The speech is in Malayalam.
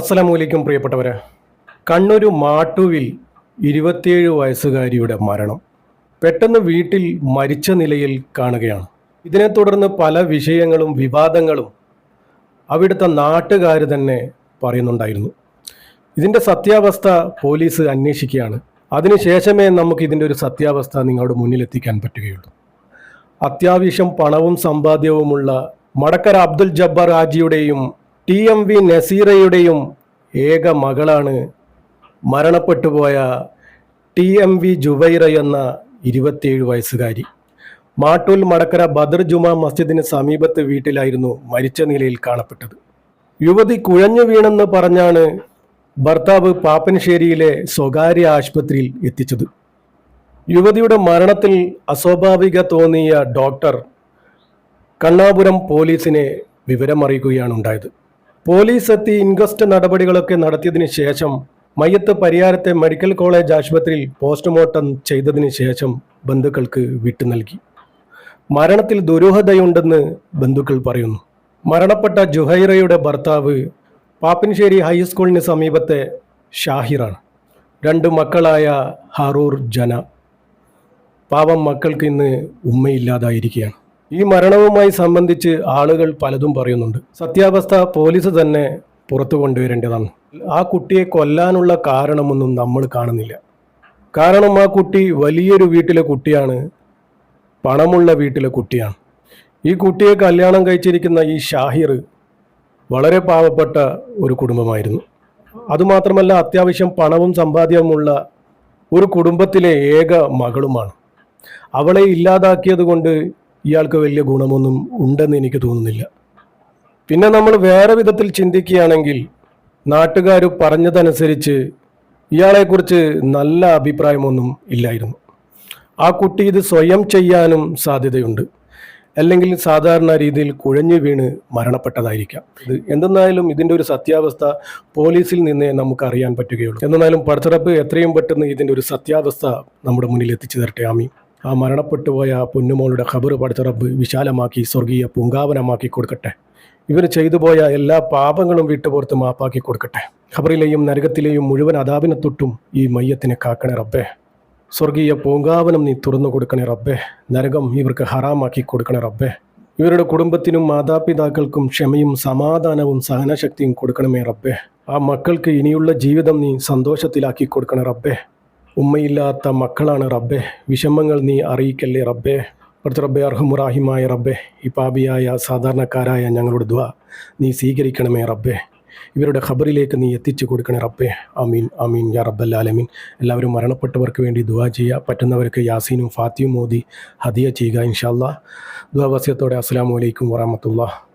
അസ്സലാമലൈക്കും പ്രിയപ്പെട്ടവരെ. കണ്ണൂർ മാട്ടുവിൽ ഇരുപത്തിയേഴ് വയസ്സുകാരിയുടെ മരണം പെട്ടെന്ന് വീട്ടിൽ മരിച്ച നിലയിൽ കാണുകയാണ്. ഇതിനെ തുടർന്ന് പല വിഷയങ്ങളും വിവാദങ്ങളും അവിടുത്തെ നാട്ടുകാർ തന്നെ പറയുന്നുണ്ടായിരുന്നു. ഇതിന്റെ സത്യാവസ്ഥ പോലീസ് അന്വേഷിക്കുകയാണ്. അതിനുശേഷമേ നമുക്ക് ഇതിന്റെ ഒരു സത്യാവസ്ഥ നിങ്ങളുടെ മുന്നിലെത്തിക്കാൻ പറ്റുകയുള്ളൂ. അത്യാവശ്യം പണവും സമ്പാദ്യവുമുള്ള മടക്കര അബ്ദുൽ ജബ്ബർ ഹാജിയുടെയും ടി എം വി നസീറയുടെയും ഏക മകളാണ് മരണപ്പെട്ടുപോയ ടി എം വി ജുബൈറ എന്ന ഇരുപത്തിയേഴ് വയസ്സുകാരി. മാട്ടൂൽ മടക്കര ബദർ ജുമാ മസ്ജിദിന് സമീപത്ത് വീട്ടിലായിരുന്നു മരിച്ച നിലയിൽ കാണപ്പെട്ടത്. യുവതി കുഴഞ്ഞു വീണെന്ന് പറഞ്ഞാണ് ഭർത്താവ് പാപ്പൻശ്ശേരിയിലെ സ്വകാര്യ ആശുപത്രിയിൽ എത്തിച്ചത്. യുവതിയുടെ മരണത്തിൽ അസ്വാഭാവിക തോന്നിയ ഡോക്ടർ കണ്ണാപുരം പോലീസിനെ വിവരമറിയിക്കുകയാണ് ഉണ്ടായത്. പോലീസ് എത്തി ഇൻക്വസ്റ്റ് നടപടികളൊക്കെ നടത്തിയതിനു ശേഷം മയ്യത്ത് പരിയാരത്തെ മെഡിക്കൽ കോളേജ് ആശുപത്രിയിൽ പോസ്റ്റ്മോർട്ടം ചെയ്തതിനു ശേഷം ബന്ധുക്കൾക്ക് വിട്ടു നൽകി. മരണത്തിൽ ദുരൂഹതയുണ്ടെന്ന് ബന്ധുക്കൾ പറയുന്നു. മരണപ്പെട്ട ജുഹൈറയുടെ ഭർത്താവ് പാപ്പിൻശ്ശേരി ഹൈസ്കൂളിന് സമീപത്തെ ഷാഹിറാണ്. രണ്ട് മക്കളായ ഹറൂർ ജന. പാവം മക്കൾക്ക് ഇന്ന് ഉമ്മയില്ലാതായിരിക്കുകയാണ്. ഈ മരണവുമായി സംബന്ധിച്ച് ആളുകൾ പലതും പറയുന്നുണ്ട്. സത്യാവസ്ഥ പോലീസ് തന്നെ പുറത്തു കൊണ്ടുവരേണ്ടതാണ്. ആ കുട്ടിയെ കൊല്ലാനുള്ള കാരണമൊന്നും നമ്മൾ കാണുന്നില്ല. കാരണം ആ കുട്ടി വലിയൊരു വീട്ടിലെ കുട്ടിയാണ് പണമുള്ള വീട്ടിലെ കുട്ടിയാണ്. ഈ കുട്ടിയെ കല്യാണം കഴിച്ചിരിക്കുന്ന ഈ ഷാഹിർ വളരെ പാവപ്പെട്ട ഒരു കുടുംബമായിരുന്നു. അതുമാത്രമല്ല അത്യാവശ്യം പണവും സമ്പാദ്യവുമുള്ള ഒരു കുടുംബത്തിലെ ഏക മകളുമാണ്. അവളെ ഇല്ലാതാക്കിയത് കൊണ്ട് ഇയാൾക്ക് വലിയ ഗുണമൊന്നും ഉണ്ടെന്ന് എനിക്ക് തോന്നുന്നില്ല. പിന്നെ നമ്മൾ വേറെ വിധത്തിൽ ചിന്തിക്കുകയാണെങ്കിൽ നാട്ടുകാർ പറഞ്ഞതനുസരിച്ച് ഇയാളെക്കുറിച്ച് നല്ല അഭിപ്രായമൊന്നും ഇല്ലായിരുന്നു. ആ കുട്ടി ഇത് സ്വയം ചെയ്യാനും സാധ്യതയുണ്ട്. അല്ലെങ്കിൽ സാധാരണ രീതിയിൽ കുഴഞ്ഞു വീണ് മരണപ്പെട്ടതായിരിക്കാം. ഇത് എന്തെന്നായാലും ഇതിന്റെ ഒരു സത്യാവസ്ഥ പോലീസിൽ നിന്നേ നമുക്ക് അറിയാൻ പറ്റുകയുള്ളൂ. എന്നാലും പടച്ചിറപ്പ് എത്രയും പെട്ടെന്ന് ഇതിന്റെ ഒരു സത്യാവസ്ഥ നമ്മുടെ മുന്നിൽ എത്തിച്ചു തരട്ടെ. ആമി ആ മരണപ്പെട്ടു പോയ ആ പൊന്നുമോളുടെ ഖബർ പടച്ചിറപ്പ് വിശാലമാക്കി സ്വർഗീയ പൂങ്കാവനമാക്കി കൊടുക്കട്ടെ. ഇവർ ചെയ്തു പോയ എല്ലാ പാപങ്ങളും വിട്ടുപുറത്ത് മാപ്പാക്കി കൊടുക്കട്ടെ. ഖബറിലെയും നരകത്തിലെയും മുഴുവൻ അതാപിനെ തൊട്ടും ഈ മയ്യത്തിനെ കാക്കണേ റബ്ബേ. സ്വർഗീയ പൂങ്കാവനം നീ തുറന്നു കൊടുക്കണേ റബ്ബേ. നരകം ഇവർക്ക് ഹറാമാക്കി കൊടുക്കണേ റബ്ബേ. ഇവരുടെ കുടുംബത്തിനും മാതാപിതാക്കൾക്കും ക്ഷമയും സമാധാനവും സഹനശക്തിയും കൊടുക്കണമേ റബ്ബേ. ആ മക്കൾക്ക് ഇനിയുള്ള ജീവിതം നീ സന്തോഷത്തിലാക്കി കൊടുക്കണേ റബ്ബേ. ഉമ്മയില്ലാത്ത മക്കളാണ് റബ്ബെ. വിഷമങ്ങൾ നീ അറിയിക്കല്ലേ റബ്ബെ. കുറച്ച് റബ്ബെ അർഹമുറാഹിമായ റബ്ബെ. ഈ പാപിയായ സാധാരണക്കാരായ ഞങ്ങളുടെ ദ്വ നീ സ്വീകരിക്കണമേ റബ്ബെ. ഇവരുടെ ഖബറിലേക്ക് നീ എത്തിച്ചു കൊടുക്കണേ റബ്ബേ. അമീൻ അമീൻ യാ റബ്ബല്ലാലമീൻ എല്ലാവരും മരണപ്പെട്ടവർക്ക് വേണ്ടി ദുവാ ചെയ്യുക പറ്റുന്നവർക്ക് യാസീനും ഫാത്തിയും മോദി ഹദിയ ചെയ്യുക ഇൻഷാല്ലാ ദുവാ വസ്യത്തോടെ അസ്സാം വലൈക്കും വറഹമത്തുള്ള